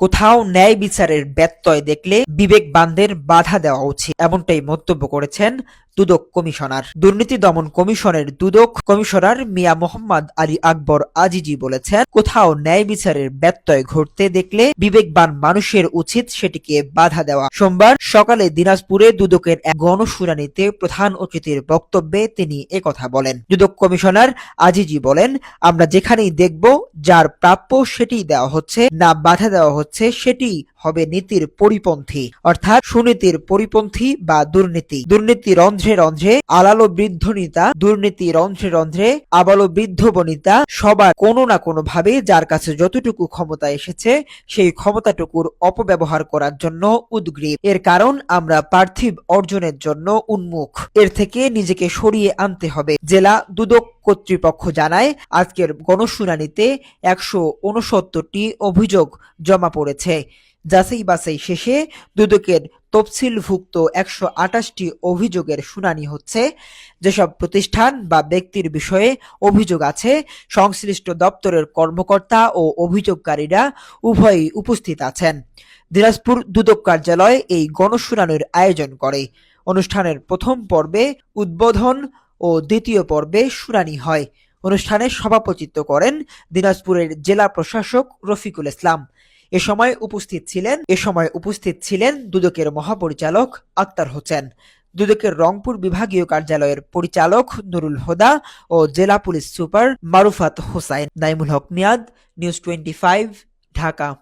কোথাও ন্যায় বিচারের ব্যত্যয় দেখলে বিবেক বান্ধের বাধা দেওয়া উচিত এমনটাই মন্তব্য করেছেন দুদক কমিশনার। দুর্নীতি দমন কমিশনের দুদক কমিশনার মিয়া মোহাম্মদ আলী আকবর আজিজি বলেছেন, কোথাও ন্যায় বিচারের ব্যত্যয় ঘটতে দেখলে বিবেকবান মানুষের উচিত সেটিকে বাধা দেওয়া। সোমবার সকালে দিনাজপুরে দুদকের এক গণশুনানিতে প্রধান অতিথির বক্তব্যে তিনি একথা বলেন। দুদক কমিশনার আজিজি বলেন, আমরা যেখানেই দেখব যার প্রাপ্য সেটিই দেওয়া হচ্ছে, না বাধা দেওয়া হচ্ছে সেটি হবে নীতির পরিপন্থী। অর্থাৎ সুনীতির পরিপন্থী বা দুর্নীতি। দুর্নীতি রন্ধ্রে রন্ধ্রে, আলালো বৃদ্ধ নিতা, দুর্নীতি রন্ধ্রে রন্ধ্রে, আবালো বৃদ্ধ বনিতা, সবার কোনো না কোনো ভাবে যার কাছে যতটুকু ক্ষমতা এসেছে, সেই ক্ষমতাটুকুর অপব্যবহার করার জন্য উদ্গ্রীব। এর কারণ আমরা পার্থিব অর্জনের জন্য উন্মুখ। এর থেকে নিজেকে সরিয়ে আনতে হবে। জেলা দুদক কর্তৃপক্ষ জানায়, আজকের গণশুনানিতে একশো অভিযোগ জমা পড়েছে। যাচাই বাছাই শেষে দুদকের তফসিলভুক্ত একশো আটাশটি অভিযোগের শুনানি হচ্ছে। যেসব প্রতিষ্ঠান বা ব্যক্তির বিষয়ে অভিযোগ আছে, সংশ্লিষ্ট দপ্তরের কর্মকর্তা ও অভিযোগকারীরা উভয়ই উপস্থিত আছেন। দিনাজপুর দুদক কার্যালয় এই গণশুনানির আয়োজন করে। অনুষ্ঠানের প্রথম পর্বে উদ্বোধন ও দ্বিতীয় পর্বে শুনানি হয়। অনুষ্ঠানে সভাপতিত্ব করেন দিনাজপুরের জেলা প্রশাসক রফিকুল ইসলাম। এ সময় উপস্থিত ছিলেন, এ সময় উপস্থিত ছিলেন দুদকের মহাপরিচালক আক্তার হোসেন। দুদকের রংপুর বিভাগীয় কার্যালয়ের পরিচালক নুরুল হোদা ও জেলা police super Marufat Hossain, Naimul Haque Miad, news twenty Dhaka.